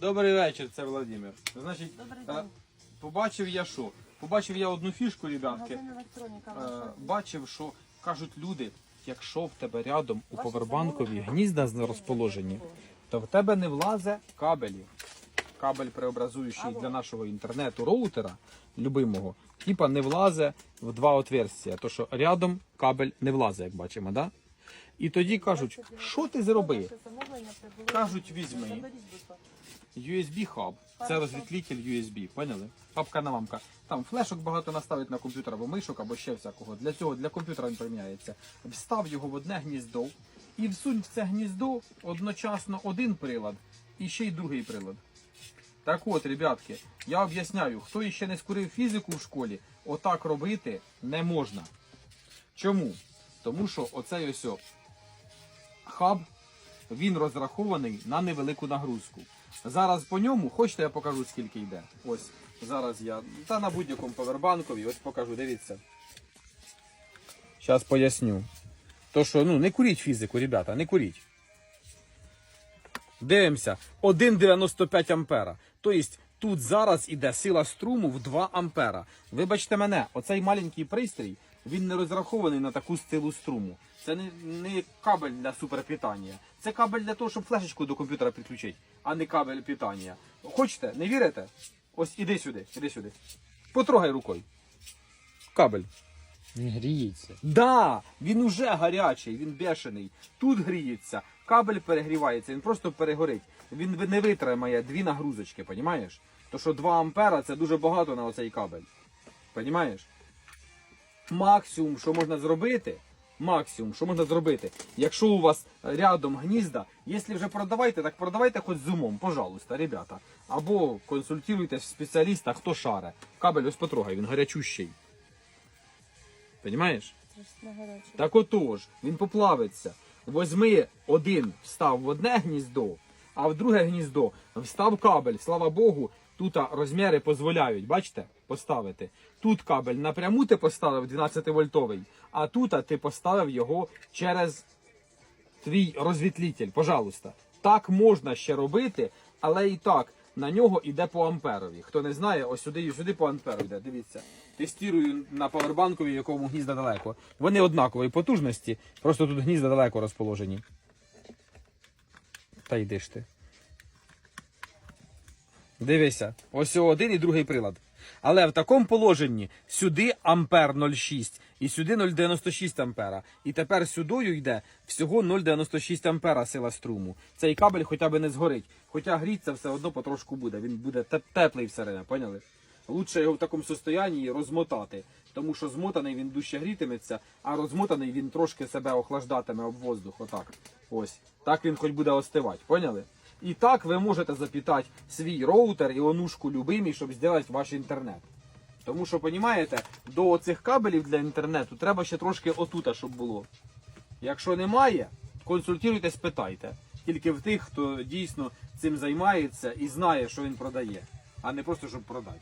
Добрий вечір, це Владимир. Значить, е, побачив я що? Побачив я одну фішку, ребятки. Е. Бачив, що кажуть люди, якщо в тебе рядом у повербанкові гнізда розположені, то в тебе не влазе кабелі. Кабель преобразуючий для нашого інтернету роутера, любимого, типа не влазе в два отверстия. То що рядом кабель не влазе, як бачимо, да? І тоді кажуть, що ти зробив? Кажуть, візьми. Заберіть, будь ласка. USB хаб. Це Хорошо. розвітлитель USB, поняли? Папка на мамка. Там флешок багато наставить на комп'ютер або мишок, або ще всякого. Для цього для комп'ютера він приміняється. Встав його в одне гніздо і всунь в це гніздо одночасно один прилад і ще й другий прилад. Так от, ребятки, я об'ясняю, хто іще не скурив фізику в школі, отак робити не можна. Чому? Тому що оцей ось хаб він розрахований на невелику нагрузку. Зараз по ньому, хочете, я покажу, скільки йде. Ось зараз я. Та на будь-якому повербанкові, ось покажу, дивіться. Зараз поясню. То що, ну, не куріть фізику, ребята, не куріть. Дивимося, 1,95 ампера. Тобто тут зараз іде сила струму в 2 ампера. Вибачте мене, оцей маленький пристрій, він не розрахований на таку силу струму. Це не, не кабель для суперпітання. Це кабель для того, щоб флешечку до комп'ютера підключити, а не кабель питання. Хочете, не вірите? Ось іди сюди, іди сюди. Потрогай рукою. Кабель. Не гріється. Да, він уже гарячий, він бешений. Тут гріється, кабель перегрівається, він просто перегорить. Він не витримає дві нагрузочки, понімаєш? То що 2 ампера це дуже багато на оцей кабель. Понімаєш? Максимум, що можна зробити, максимум, що можна зробити, якщо у вас рядом гнізда, якщо вже продавайте, так продавайте хоч з умом, пожалуйста, ребята. Або консультуйтесь в спеціаліста, хто шаре. Кабель ось потрогай, він гарячущий. Понімаєш? Так отож, він поплавиться. Возьми один, встав в одне гніздо, а в друге гніздо встав кабель. Слава Богу, тут розміри дозволяють, бачите, поставити. Тут кабель напряму ти поставив 12 вольтовий, а тут ти поставив його через твій розвітлитель. Пожалуйста. Так можна ще робити, але і так. На нього йде по амперові. Хто не знає, ось сюди і сюди по амперу йде. Дивіться. Тестірую на павербанкові, якому гнізда далеко. Вони однакової потужності, просто тут гнізда далеко розположені. Та йди ж ти. Дивися, ось один і другий прилад. Але в такому положенні сюди ампер 0,6 і сюди 0,96 ампера. І тепер сюдою йде всього 0,96 ампера сила струму. Цей кабель хоча б не згорить. Хоча гріться все одно потрошку буде. Він буде теплий всередині, поняли? Лучше його в такому состоянні розмотати, тому що змотаний він дужче грітиметься, а розмотаний він трошки себе охлаждатиме об воздух. Отак. Ось. Так він хоч буде остивати, поняли? І так ви можете запітати свій роутер і онушку любимий, щоб зробити ваш інтернет. Тому що, розумієте, до цих кабелів для інтернету треба ще трошки отута, щоб було. Якщо немає, консультуйтесь, питайте. Тільки в тих, хто дійсно цим займається і знає, що він продає, а не просто щоб продати.